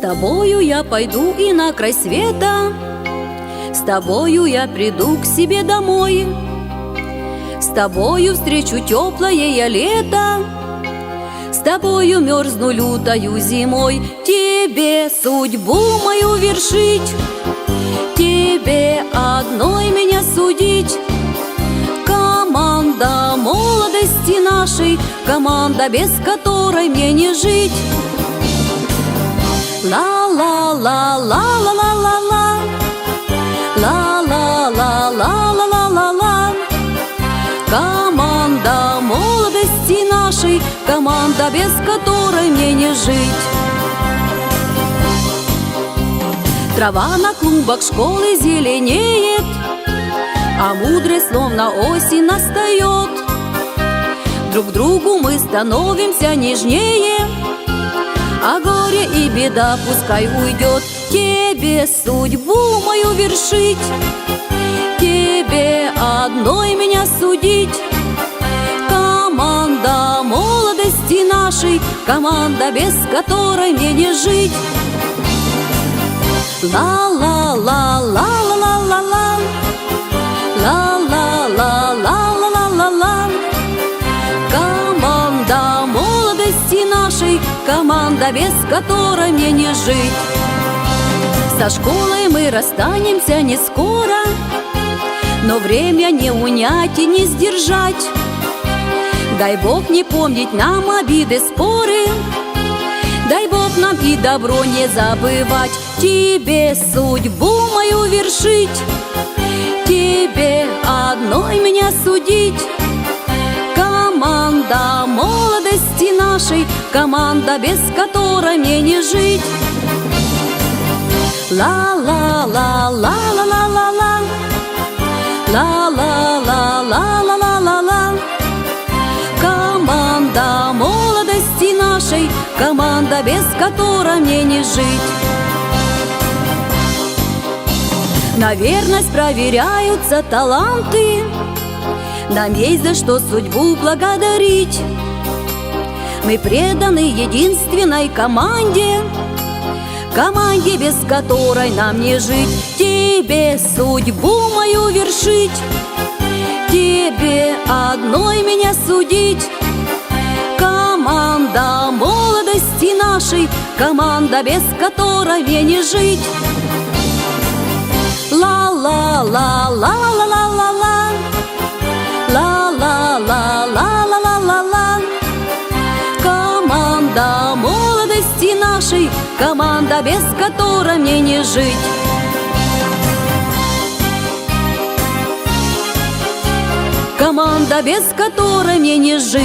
тобою я пойду и на край света, С тобою я приду к себе домой, С тобою встречу теплое я лето, С тобою мерзну лютою зимой, Тебе судьбу мою вершить, Тебе одной меня судить. Команда молодости нашей, Команда, без которой мне не жить. Ла-ла-ла-ла-ла-ла-ла Ла-ла-ла-ла-ла-ла-ла Команда молодости нашей Команда, без которой мне не жить. Трава на клумбах школы зеленеет А мудрость словно осень настает Друг другу мы становимся нежнее а горе и беда пускай уйдет. Тебе судьбу мою вершить. Тебе одной меня судить. Команда молодости нашей Команда, без которой мне не жить Команда, без которой мне не жить. Со школой мы расстанемся не скоро Но время не унять и не сдержать. Дай Бог не помнить нам обиды, споры. Дай Бог нам и добро не забывать. Тебе судьбу мою вершить. Тебе одной меня судить нашей Команда, без которой мне не жить. Ла-ла-ла-ла-ла-ла-ла. Ла-ла-ла-ла-ла-ла-ла Команда молодости нашей Команда, без которой мне не жить. На верность проверяются таланты. Нам есть за что судьбу благодарить Мы преданы единственной команде. Команде, без которой нам не жить. Тебе судьбу мою вершить. Тебе одной меня судить. Команда молодости нашей. Команда, без которой мне не жить нашей Команда, без которой мне не жить. Команда, без которой мне не жить